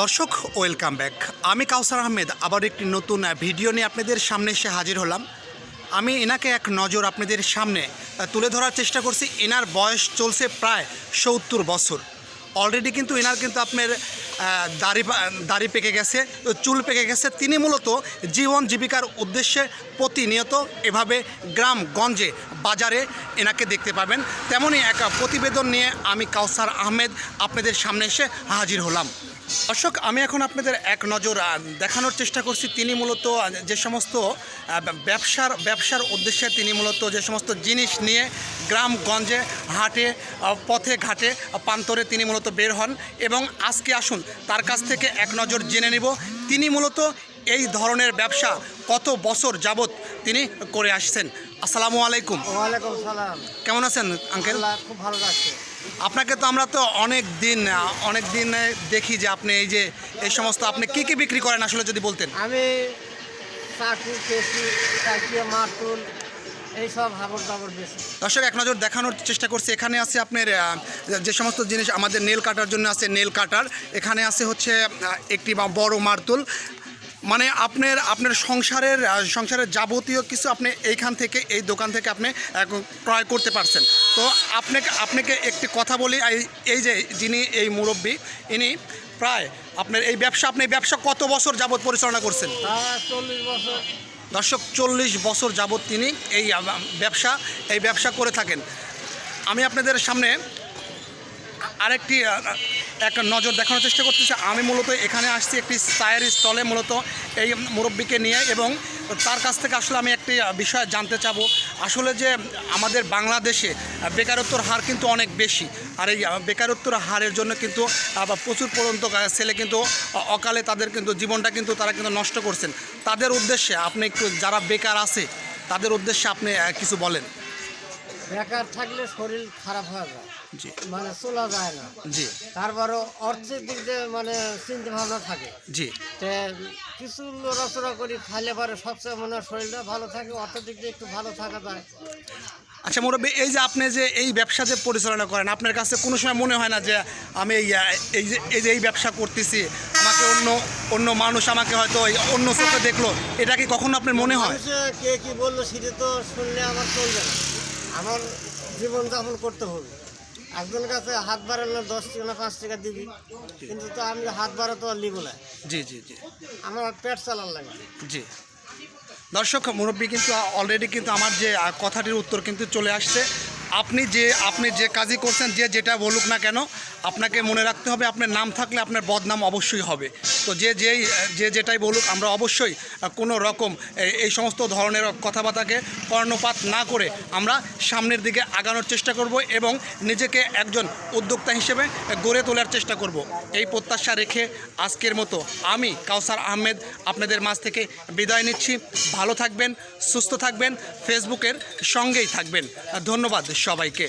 দর্শক welcome back আমি কাউসার আহমেদ, আবার একটি নতুন ভিডিও নিয়ে আপনাদের সামনে এসে হাজির হলাম। আমি এনাকে এক নজর আপনাদের সামনে তুলে ধরার চেষ্টা করছি। এনার বয়স চলছে প্রায় সত্তর বছর। অলরেডি কিন্তু এনার কিন্তু আপনার দাড়ি দাড়ি পেকে গেছে, চুল পেকে গেছে। তিনি মূলত জীবন জীবিকার উদ্দেশ্যে প্রতিনিয়ত এভাবে গ্রাম গঞ্জে বাজারে এনাকে দেখতে পাবেন। তেমনই এক প্রতিবেদন নিয়ে আমি কাউসার আহমেদ আপনাদের সামনে এসে হাজির হলাম। দর্শক, আমি এখন আপনাদের এক নজর দেখানোর চেষ্টা করছি। তিনি মূলত যে সমস্ত ব্যবসার ব্যবসার উদ্দেশ্যে তিনি মূলত যে সমস্ত জিনিস নিয়ে গ্রামগঞ্জে হাটে পথে ঘাটে প্রান্তরে তিনি মূলত বের হন এবং আজকে আসুন তার কাছ থেকে এক নজর জেনে নিব তিনি মূলত এই ধরনের ব্যবসা কত বছর যাবত তিনি করে আসছেন। আসসালামু আলাইকুম। ওয়ালাইকুম সালাম। কেমন আছেন আঙ্কেল? খুব ভালো লাগছে আপনাকে তো আমরা তো অনেক দিন অনেক দিন দেখি যে আপনি এই যে এই সমস্ত আপনি কি কি বিক্রি করেন আসলে যদি বলতেন। আমি চাকু কেসি চাকিয়া মাতুল দর্শক এক নজর দেখানোর চেষ্টা করছি। এখানে আছে আপনার যে সমস্ত জিনিস আমাদের নেল কাটার জন্য আছে নেল কাটার এখানে আছে হচ্ছে একটি বড় মার্তুল। মানে আপনার আপনার সংসারের সংসারের যাবতীয় কিছু আপনি এইখান থেকে এই দোকান থেকে আপনি ক্রয় করতে পারছেন। তো আপনাকে আপনাকে একটি কথা বলি এই- এই যে যিনি এই মুরব্বী ইনি প্রায় আপনার এই ব্যবসা আপনি এই ব্যবসা কত বছর যাবত পরিচালনা করছেন? চল্লিশ বছর। দর্শক, চল্লিশ বছর যাবৎ তিনি এই ব্যবসা এই ব্যবসা করে থাকেন। আমি আপনাদের সামনে আরেকটি একটা এক নজর দেখানোর চেষ্টা করতেছি। আমি মূলত এখানে আসছি একটি চায়ের স্টলে, মূলত এই মুরব্বীকে নিয়ে এবং তার কাছ থেকে আসলে আমি একটি বিষয় জানতে চাব। আসলে যে আমাদের বাংলাদেশে বেকারত্বর হার কিন্তু অনেক বেশি। আর এই বেকারত্বর হারের জন্য কিন্তু প্রচুর পর্যন্ত ছেলে কিন্তু অকালে তাদের কিন্তু জীবনটা কিন্তু তারা কিন্তু নষ্ট করছেন। তাদের উদ্দেশ্যে আপনি একটু, যারা বেকার আছে, তাদের উদ্দেশ্যে আপনি কিছু বলেন। বেকার থাকলে শরীর খারাপ হয়ে যায়। জি। মানে চলা যায় না। জি। তারপরও অর্থের দিক দিয়ে মানে চিন্তা ভাবনা থাকে। জি। তে কিছু লড়াচড়া করি খাইলে পরে সবচেয়ে মনে হয় শরীরটা ভালো থাকে অর্থের দিক দিয়ে একটু ভালো থাকা যায়। আচ্ছা মুরব্বী এই যে আপনি যে এই ব্যবসা যে পরিচালনা করেন আপনার কাছে কোনো সময় মনে হয় না যে আমি এই এই যে এই যে এই ব্যবসা করতেছি আমাকে অন্য অন্য মানুষ আমাকে হয়তো অন্য চোখে দেখল এটা কি কখনো আপনার মনে হয়? কে কি বলল সেটা তো শুনলে আমার চলবে না। আমার জীবনযাপন করতে হবে। একজনের কাছে হাত বাড়ালে দশ টাকা না পাঁচ টাকা দিবি। কিন্তু তো আমি হাত বাড়া তো আর নিব না। জি জি জি। আমার পেট চালার লাগে। জি। দর্শক মুরব্বী কিন্তু অলরেডি কিন্তু আমার যে কথাটির উত্তর কিন্তু চলে আসছে। আপনি যে আপনি যে কাজই করছেন, যে যেটা বলুক না কেন, আপনাকে মনে রাখতে হবে, আপনার নাম থাকলে আপনার বদনাম অবশ্যই হবে। তো যে যেই, যে যেটাই বলুক, আমরা অবশ্যই কোনো রকম এই- সমস্ত ধরনের কথাবার্তাকে কর্ণপাত না করে আমরা সামনের দিকে আগানোর চেষ্টা করব এবং নিজেকে একজন উদ্যোক্তা হিসেবে গড়ে তোলার চেষ্টা করব। এই প্রত্যাশা রেখে আজকের মতো আমি কাউসার আহমেদ আপনাদের মাঝ থেকে বিদায় নিচ্ছি। ভালো থাকবেন, সুস্থ থাকবেন, ফেসবুকের সঙ্গেই থাকবেন। ধন্যবাদ সবাইকে।